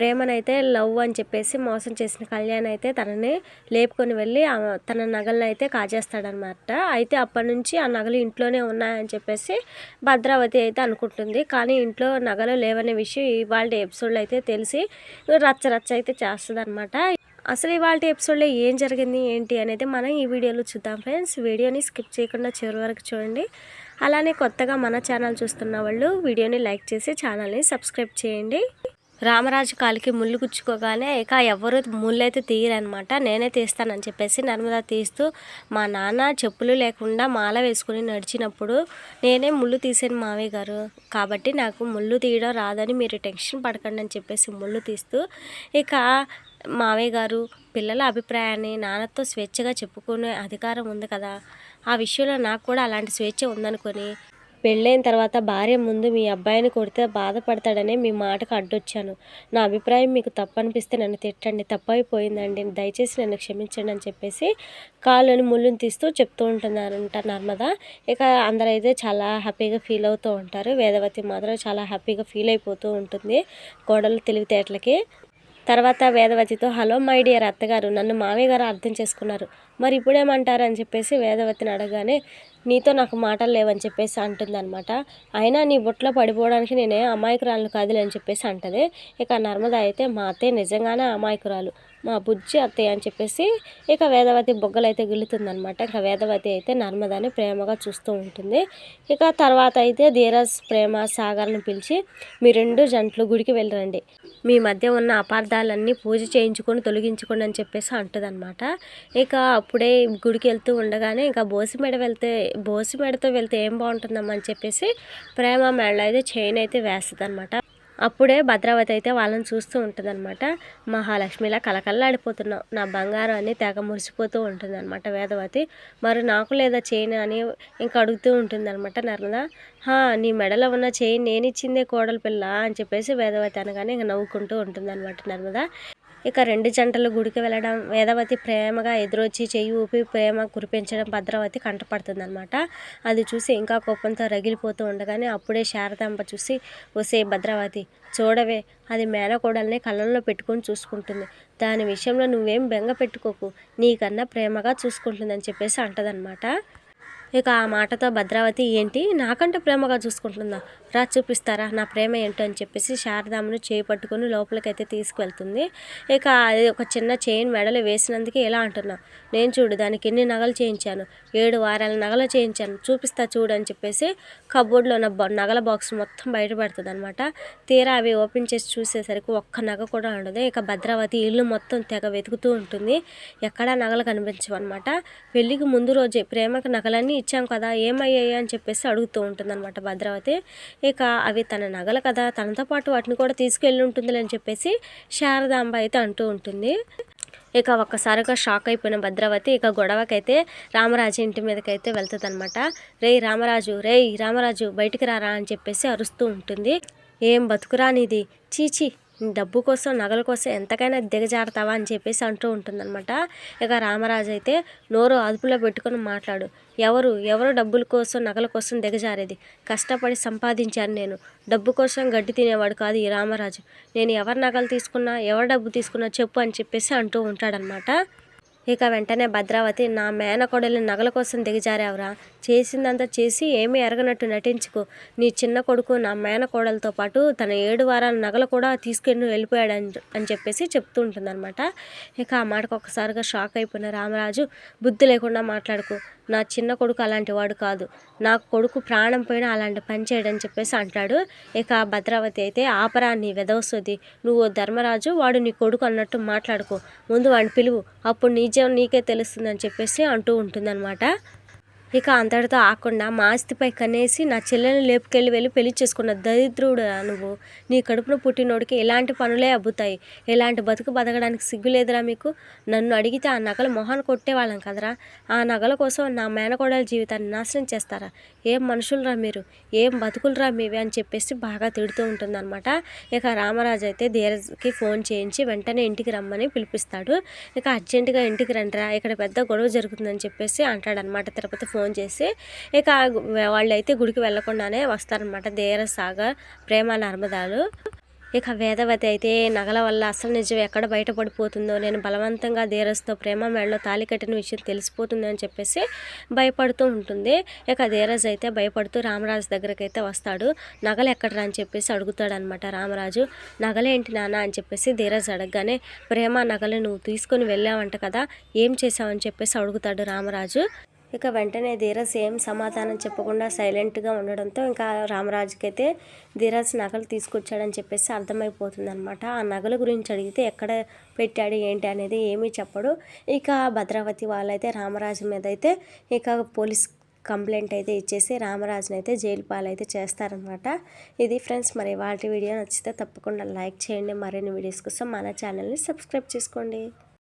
ప్రేమనైతే love అని చెప్పేసి మోసం చేసిన కళ్యాణ్ అయితే తనని లేపుకొని వెళ్ళి తన నగలను అయితే కాజేస్తాడనమాట అయితే అప్పటి నుంచి ఆ నగలు ఇంట్లోనే ఉన్నాయని చెప్పేసి భద్రావతి అయితే అనుకుంటుంది. కానీ ఇంట్లో నగలు లేవనే విషయం ఇవాళ ఎపిసోడ్లో అయితే తెలిసి రచ్చ రచ్చ అయితే చేస్తుంది అనమాట అసలు ఇవాళ ఎపిసోడ్లో ఏం జరిగింది ఏంటి అనేది మనం ఈ వీడియోలో చూద్దాం ఫ్రెండ్స్. వీడియోని స్కిప్ చేయకుండా చివరి వరకు చూడండి. అలానే కొత్తగా మన ఛానల్ చూస్తున్న వాళ్ళు వీడియోని లైక్ చేసి ఛానల్ని సబ్స్క్రైబ్ చేయండి. రామరాజు కాలికి ముళ్ళు గుచ్చుకోగానే ఇక ఎవరు ముళ్ళైతే తీయరనమాట నేనే తీస్తానని చెప్పేసి నర్మదా తీస్తూ మా నాన్న చెప్పులు లేకుండా మాల వేసుకుని నడిచినప్పుడు నేనే ముళ్ళు తీసాను మావయ్య గారు కాబట్టి నాకు ముళ్ళు తీయడం రాదని మీరు టెన్షన్ పడకండి అని చెప్పేసి ముళ్ళు తీస్తూ ఇక మావయ్య గారు పిల్లల అభిప్రాయాన్ని నాన్నతో స్వేచ్ఛగా చెప్పుకునే అధికారం ఉంది కదా ఆ విషయంలో నాకు కూడా అలాంటి స్వేచ్ఛ ఉందనుకొని పెళ్ళైన తర్వాత భార్య ముందు మీ అబ్బాయిని కొడితే బాధపడతాడని మీ మాటకు అడ్డొచ్చాను. నా అభిప్రాయం మీకు తప్పు అనిపిస్తే నన్ను తిట్టండి. తప్పైపోయిందండి. దయచేసి నన్ను క్షమించండి అని చెప్పేసి కాళ్ళని ముళ్ళుని తీస్తూ చెప్తూ ఉంటున్నారంట నర్మద. ఇక అందరైతే చాలా హ్యాపీగా ఫీల్ అవుతూ ఉంటారు. వేదవతి మాత్రం చాలా హ్యాపీగా ఫీల్ అయిపోతూ ఉంటుంది కోడలు తెలివితేటలకి. తర్వాత వేదవతితో హలో మై డియర్ అత్తగారు నన్ను మామయ్య గారు అర్థం చేసుకున్నారు. మరి ఇప్పుడేమంటారు అని చెప్పేసి వేదవతిని అడగగానే నీతో నాకు మాటలు లేవని చెప్పేసి అంటుందన్నమాట. అయినా నీ బుట్టలో పడిపోవడానికి నేనే అమాయకురాలను కాదులే అని చెప్పేసి అంటది. ఇక నర్మద అయితే మా అత్తయ్య నిజంగానే అమాయకురాలు. మా బుజ్జి అత్తయ్య అని చెప్పేసి ఇక వేదవతి బొగ్గలు అయితే గిల్లుతుందనమాట ఇక వేదవతి అయితే నర్మదాని ప్రేమగా చూస్తూ ఉంటుంది. ఇక తర్వాత అయితే ధీరజ్ ప్రేమ సాగర్ని పిలిచి మీ రెండు జంటలు గుడికి వెళ్ళరండి. మీ మధ్య ఉన్న అపార్థాలన్నీ పూజ చేయించుకొని తొలగించుకోండి అని చెప్పేసి అంటుందన్నమాట. ఇక అప్పుడే గుడికి వెళ్తూ ఉండగానే ఇంకా బోసిమెడ వెళ్తే బోసిమెడతో వెళ్తే ఏం బాగుంటుందమ్మా అని చెప్పేసి ప్రేమ మెడలో అయితే చైన్ అయితే వేస్తుంది అనమాట అప్పుడే భద్రావతి అయితే వాళ్ళని చూస్తూ ఉంటుందన్నమాట. మహాలక్ష్మిలా కలకల్లాడిపోతున్నావు నా బంగారం అని తెగ మురిసిపోతూ ఉంటుందన్నమాట వేదవతి. మరి నాకు లేదా చైన్ అని ఇంకా అడుగుతూ ఉంటుందన్నమాట నర్మద. నీ మెడలో ఉన్న చైన్ నేను ఇచ్చిందే కోడలు పిల్ల అని చెప్పేసి వేదవతి అనగానే ఇంకా నవ్వుకుంటూ ఉంటుందన్నమాట నర్మద. ఇక రెండు జంటలు గుడికి వెళ్ళడం వేదవతి ప్రేమగా ఎదురొచ్చి చెయ్యి ఊపి ప్రేమ కురిపించడం భద్రావతి కంటపడుతుంది అనమాట అది చూసి ఇంకా కోపంతో రగిలిపోతూ ఉండగానే అప్పుడే శారదాంబ చూసి వసే భద్రావతి చూడవే అది మేనకోడల్ని కళ్ళల్లో పెట్టుకొని చూసుకుంటుంది. దాని విషయంలో నువ్వేం బెంగ పెట్టుకోకు నీకన్నా ప్రేమగా చూసుకుంటుందని చెప్పేసి అంటదనమాట ఇక ఆ మాటతో భద్రావతి ఏంటి? నాకంటే ప్రేమగా చూసుకుంటుందా? రా చూపిస్తారా? నా ప్రేమ ఏంటో అని చెప్పేసి శారదామును చేయి పట్టుకుని లోపలికైతే తీసుకువెళ్తుంది ఇక అది ఒక చిన్న చైన్ మెడలు వేసినందుకే ఎలా అంటున్నా? నేను చూడు దానికి ఎన్ని నగలు చేయించాను. ఏడు వారాల నగలు చేయించాను. చూపిస్తా చూడు అని చెప్పేసి కబోర్డ్లో ఉన్న బ- నగల బాక్స్ మొత్తం బయట పెడుతుంది అనమాట తీరా అవి ఓపెన్ చేసి చూసేసరికి ఒక్క నగ కూడా ఉండదు. ఇక భద్రావతి ఇల్లు మొత్తం తెగ వెతుకుతూ ఉంటుంది. ఎక్కడా నగలు కనిపించవు అనమాట పెళ్ళికి ముందు రోజే ప్రేమకు నగలన్నీ ఇచ్చాం కదా ఏమయ్యాయి అని చెప్పేసి అడుగుతూ ఉంటుంది అనమాట భద్రావతి. ఇక అవి తన నగలు కదా తనతో పాటు వాటిని కూడా తీసుకెళ్ళి ఉంటుంది అని చెప్పేసి శారదాంబ అయితే అంటూ ఉంటుంది. ఇక ఒక్కసారిగా షాక్ అయిపోయిన భద్రావతి ఇక గొడవకైతే రామరాజు ఇంటి మీదకైతే వెళ్తుంది అనమాట రే రామరాజు రేయ్ రామరాజు బయటికి రారా అని చెప్పేసి అరుస్తూ ఉంటుంది. ఏం బతుకురా నీది? చీచి డబ్బు కోసం నగల కోసం ఎంతకైనా దిగజారుతావా అని చెప్పేసి అంటూ ఉంటుందన్నమాట. ఇక రామరాజు అయితే నోరు అదుపులో పెట్టుకొని మాట్లాడు. ఎవరు? ఎవరు డబ్బుల కోసం నగల కోసం దిగజారేది? కష్టపడి సంపాదించాను నేను. డబ్బు కోసం గడ్డి తినేవాడు కాదు ఈ రామరాజు. నేను ఎవరి నగలు తీసుకున్నా ఎవరు డబ్బు తీసుకున్నా చెప్పు అని చెప్పేసి అంటూ ఉంటాడనమాట ఇక వెంటనే భద్రావతి నా మేనకోడలి నగల కోసం దిగజారావురా. చేసిందంతా చేసి ఏమీ ఎరగనట్టు నటించుకో. నీ చిన్న కొడుకు నా మేనకోడలతో పాటు తన ఏడు వారాల నగలు కూడా తీసుకెళ్ళి వెళ్ళిపోయాడు అని అని చెప్పేసి చెప్తూ ఉంటుందన్నమాట. ఇక ఆ మాటకు ఒకసారిగా షాక్ అయిపోయిన రామరాజు బుద్ధి లేకుండా మాట్లాడుకో. నా చిన్న కొడుకు అలాంటి వాడు కాదు. నా కొడుకు ప్రాణం పోయినా అలాంటి పని చేయడని చెప్పేసి అంటాడు. ఇక భద్రావతి అయితే ఆపరా నీ వెదవస్తుంది నువ్వు ధర్మరాజు వాడు నీ కొడుకు అన్నట్టు మాట్లాడుకో. ముందు వాడిని పిలువు. అప్పుడు నిజం నీకే తెలుస్తుందని చెప్పేసి అంటూ ఉంటుందన్నమాట. ఇక అంతటితో ఆకుండా మా ఆస్తిపై కనేసి నా చెల్లెని లేపుకెళ్ళి వెళ్ళి పెళ్ళి చేసుకున్న దరిద్రుడు నువ్వు? నీ కడుపున పుట్టినోడికి ఎలాంటి పనులే అబ్బుతాయి? ఎలాంటి బతుకు బతకడానికి సిగ్గు లేదురా మీకు? నన్ను అడిగితే ఆ నగలు మొహాన్ని కొట్టేవాళ్ళం కదరా? ఆ నగల కోసం నా మేనకోడల జీవితాన్ని నాశనం చేస్తారా? ఏం మనుషులరా మీరు? ఏం బతుకులరా మీవి? అని చెప్పేసి బాగా తిడుతూ ఉంటుందన్నమాట. ఇక రామరాజు అయితే ధీరజ్కి ఫోన్ చేయించి వెంటనే ఇంటికి రమ్మని పిలిపిస్తాడు. ఇక అర్జెంటుగా ఇంటికి రండిరా ఇక్కడ పెద్ద గొడవ జరుగుతుందని చెప్పేసి అంటాడనమాట తిరుపతి ఫోన్ ఫోన్ చేసి ఇక వాళ్ళైతే గుడికి వెళ్ళకుండానే వస్తారనమాట ధీరజ్ సాగర్ ప్రేమ నర్మదాలు. ఇక వేదవతి అయితే నగల వల్ల అసలు నిజం ఎక్కడ బయటపడిపోతుందో? నేను బలవంతంగా ధీరజ్తో ప్రేమ మేడలో తాలి కట్టిన విషయం తెలిసిపోతుంది అని చెప్పేసి భయపడుతూ ఉంటుంది. ఇక ధీరజ్ అయితే భయపడుతూ రామరాజు దగ్గరికి అయితే వస్తాడు. నగలు ఎక్కడరా అని చెప్పేసి అడుగుతాడనమాట రామరాజు. నగలేంటి నాన్న? అని చెప్పేసి ధీరజ్ అడగగానే ప్రేమ నగలు నువ్వు తీసుకొని వెళ్ళావంట కదా ఏం చేసావని చెప్పేసి అడుగుతాడు రామరాజు. ఇక వెంటనే ధీరజ్ ఏం సమాధానం చెప్పకుండా సైలెంట్గా ఉండడంతో ఇంకా రామరాజుకి అయితే ధీరజ్ నగలు తీసుకొచ్చాడని చెప్పేసి అర్థమైపోతుంది అనమాట ఆ నగల గురించి అడిగితే ఎక్కడ పెట్టాడు ఏంటి అనేది ఏమీ చెప్పడు. ఇక భద్రావతి వాళ్ళైతే రామరాజు మీద అయితే ఇక పోలీస్ కంప్లైంట్ అయితే ఇచ్చేసి రామరాజుని అయితే జైలు పాలైతే చేస్తారనమాట ఇది ఫ్రెండ్స్ మరి వాటి వీడియో నచ్చితే తప్పకుండా లైక్ చేయండి. మరిన్ని వీడియోస్ కోసం మన ఛానల్ని సబ్స్క్రైబ్ చేసుకోండి.